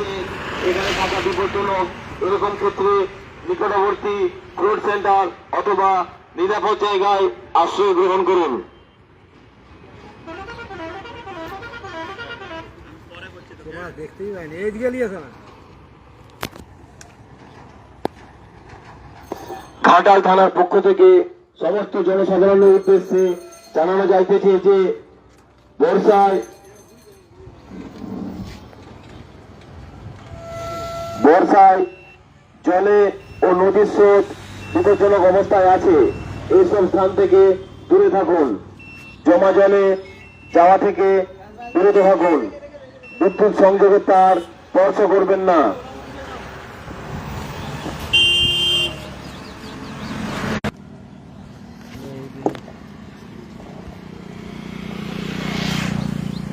আছে এখানে থাকা বিপজ্জনক। এরকম ক্ষেত্রে নিকটবর্তী ফ্লোট সেন্টার অথবা নিরাপদ জায়গায় আশ্রয় গ্রহণ করুন। দেখতেই পাইনি। এইদিকে নিয়েছে না? ঘাটাল থানার পক্ষ থেকে সমস্ত জনসাধারণের উদ্দেশ্যে জানানো যাইতেছে যে বর্ষায় বর্ষায় জলে ও নদীর স্রোত বিপজ্জনক অবস্থায় আছে। এইসব স্থান থেকে দূরে থাকুন। জমা জলে যাওয়া থেকে বিরত থাকুন। বিদ্যুৎ সংযোগের তার স্পর্শ করবেন না।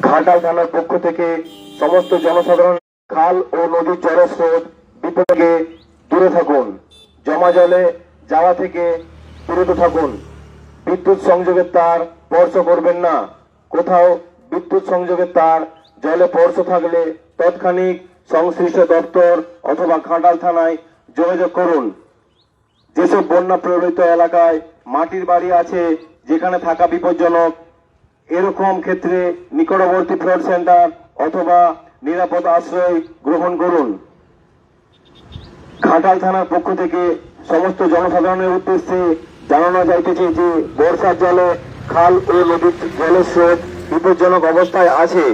ঘাটাল থানার পক্ষ থেকে সমস্ত জনসাধারণ খাল ও নদীর জলস্রোত বিপদে দূরে থাকুন, জমা জলে যাওয়া থেকে বিরত থাকুন। বিদ্যুৎ সংযোগের তার স্পর্শ করবেন না। কোথাও বিদ্যুৎ সংযোগের তার জলে স্পর্শ থাকলে তৎক্ষণিক সংশ্লিষ্ট দপ্তর অথবা ঘাটাল থানায় যোগাযোগ করুন। যেসব বন্যা প্রভাবিত এলাকায় মাটির বাড়ি আছে, যেখানে থাকা বিপজ্জনক, এরকম ক্ষেত্রে নিকটবর্তী ফ্লড সেন্টার অথবা নিরাপদ আশ্রয় গ্রহণ করুন। ঘাটাল থানার পক্ষ থেকে সমস্ত জনসাধারণের উদ্দেশ্যে জানানো যাইতেছে যে বর্ষার জলে খাল ও নদীর জলের স্রোত বিপজ্জনক অবস্থায় আছে।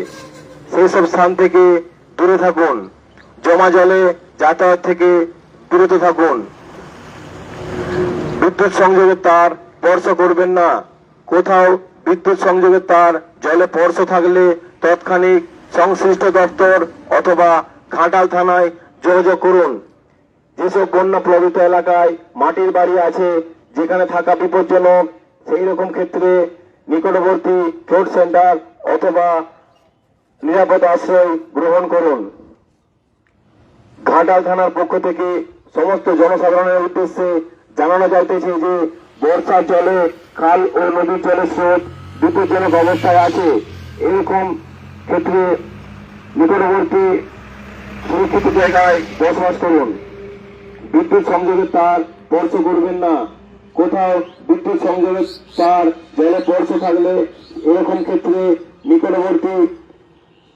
সেই সব স্থান থেকে দূরে থাকুন। জমা জলে যাতায়াত থেকে বিরত থাকুন। বিদ্যুৎ সংযোগের তার স্পর্শ করবেন না। কোথাও বিদ্যুৎ সংযোগের তার জলে স্পর্শ থাকলে তৎক্ষণিক সংশ্লিষ্ট দপ্তর অথবা ঘাটাল থানায় যোগাযোগ করুন। যেসব বন্যা প্লাবিত এলাকায় মাটির বাড়ি আছে, যেখানে থাকা বিপজ্জনক সেই রকম ক্ষেত্রে নিকটবর্তী ফ্লোট সেন্টার অথবা নিরাপদ আশ্রয় গ্রহণ করুন। ঘাটাল থানার পক্ষ থেকে সমস্ত জনসাধারণের উদ্দেশ্যে জানানো যাইতেছে যে, বর্ষার জলে খাল ও নদীর জলের স্রোত বিপজ্জনক অবস্থায় আছে। এরকম ক্ষেত্রে নিকটবর্তী সুরক্ষিত জায়গায় বসবাস করুন। বিদ্যুৎ সংযোগের তার স্পর্শ করবেন না। কোথাও বিদ্যুৎ সংযোগের তার জলে স্পর্শ থাকলে এরকম ক্ষেত্রে নিকটবর্তী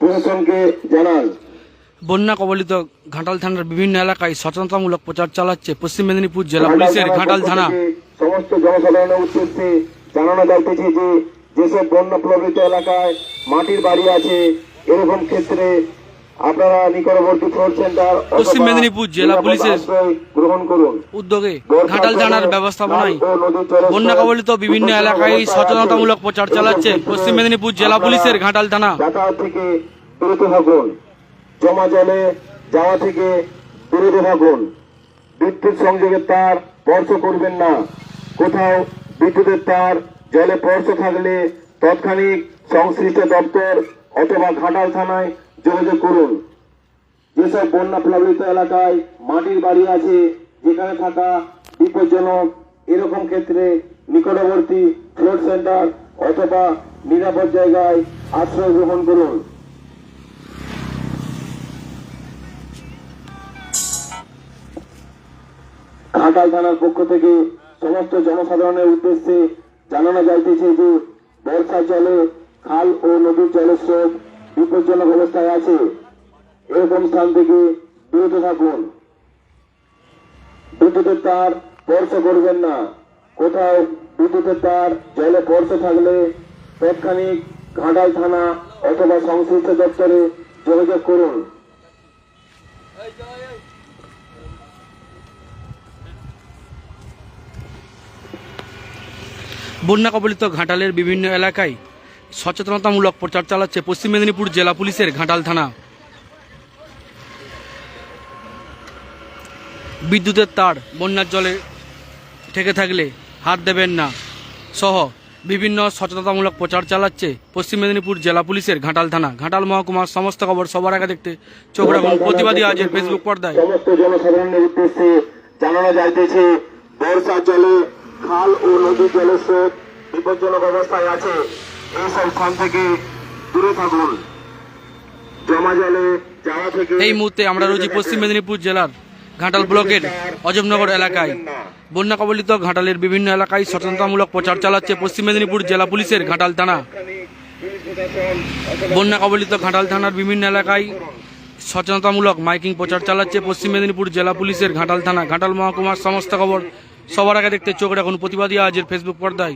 প্রশাসনকে জানান। বন্যা কবলিত ঘাটাল থানার বিভিন্ন এলাকায় সচেতনতামূলক প্রচার চালাচ্ছে পশ্চিম মেদিনীপুর জেলা পুলিশের ঘাটাল থানা। সমস্ত জনসাধারণের উদ্দেশ্যে জানানো যাইতেছে যে যেসব বন্যা প্লাবিত এলাকায় মাটির বাড়ি আছে এরকম ক্ষেত্রে আপনারা নিকটবর্তী ফ্লোট সেন্টার পশ্চিম মেদিনীপুর জেলা পুলিশের গ্রহণ করুন। উদ্যোগে ঘাটাল থানার ব্যবস্থাপনায় বন্যা কবলিত বিভিন্ন এলাকায় সচেতনতামূলক প্রচার চালাচ্ছে পশ্চিম মেদিনীপুর জেলা পুলিশের ঘাটাল থানা। যাতায়াত থেকে বিরত থাকুন। জমা জলে যাওয়া থেকে বিরত থাকুন। বিদ্যুৎ সংযোগের তার স্পর্শ করবেন না। কোথাও বিদ্যুতের তার জলে স্পর্শ থাকলে তৎক্ষণিক সংশ্লিষ্ট দপ্তর অথবা ঘাটাল থানায় যোগাযোগ করুন। যেসব বন্যা প্লাবিত এলাকায় মাটির বাড়ি আছে, যেখানে থাকা বিপজ্জনক, এরকম ক্ষেত্রে নিকটবর্তী ফ্লোট সেন্টার অথবা নিরাপদ জায়গায় আশ্রয় গ্রহণ করুন। ঘাটাল থানার পক্ষ থেকে সমস্ত জনসাধারণের উদ্দেশ্যে জানানো যাইতেছে যে, বর্ষার জলে খাল ও নদীর জলের স্রোত বিপজ্জনক অবস্থায় আছে। এরকম স্থান থেকে বিরত থাকুন। বিদ্যুতের তার স্পর্শ করবেন না। কোথাও বিদ্যুতের তার জলে স্পর্শ থাকলে তৎক্ষণিক ঘাটাল থানা অথবা সংশ্লিষ্ট দপ্তরে যোগাযোগ করুন। বন্যা কবলিত ঘাটালের বিভিন্ন এলাকায় সচেতনতামূলক প্রচার চালাচ্ছে পশ্চিম মেদিনীপুর জেলা পুলিশের ঘাটাল থানা। বিদ্যুতের তার, বন্যার জলে থেকে থাকলে হাত দেবেন না সহ বিভিন্ন সচেতনতামূলক প্রচার চালাচ্ছে পশ্চিম মেদিনীপুর জেলা পুলিশের ঘাটাল থানা। ঘাটাল মহকুমার সমস্ত খবর সবার আগে দেখতে চোখ রাখুন। প্রতিবাদী আজের ফেসবুক পর্দায়। সমস্ত জনসাধারণের উদ্দেশ্যে জানানো যাইতেছে জলে খাল ও নদীর জলের স্রোত বিপজ্জনক অবস্থায় আছে। এইসব স্থান থেকে দূরে থাকুন। জমা জলে যাওয়া থেকে এই মুহূর্তে আমরা রয়েছি পশ্চিম মেদিনীপুর জেলার ঘাটাল ব্লকের অজমনগর এলাকায়। বন্যা কবলিত ঘাটালের বিভিন্ন এলাকায় সচেতনতামূলক প্রচার চালাচ্ছে পশ্চিম মেদিনীপুর জেলা পুলিশের ঘাটাল থানা। বন্যা কবলিত ঘাটাল থানার বিভিন্ন এলাকায় সচেতনতামূলক মাইকিং প্রচার চালাচ্ছে পশ্চিম মেদিনীপুর জেলা পুলিশের ঘাটাল থানা। ঘাটাল মহকুমার সমস্ত খবর সবার আগে দেখতে চোখ রাখুন। প্রতিবাদী আজের ফেসবুক পর্দায়।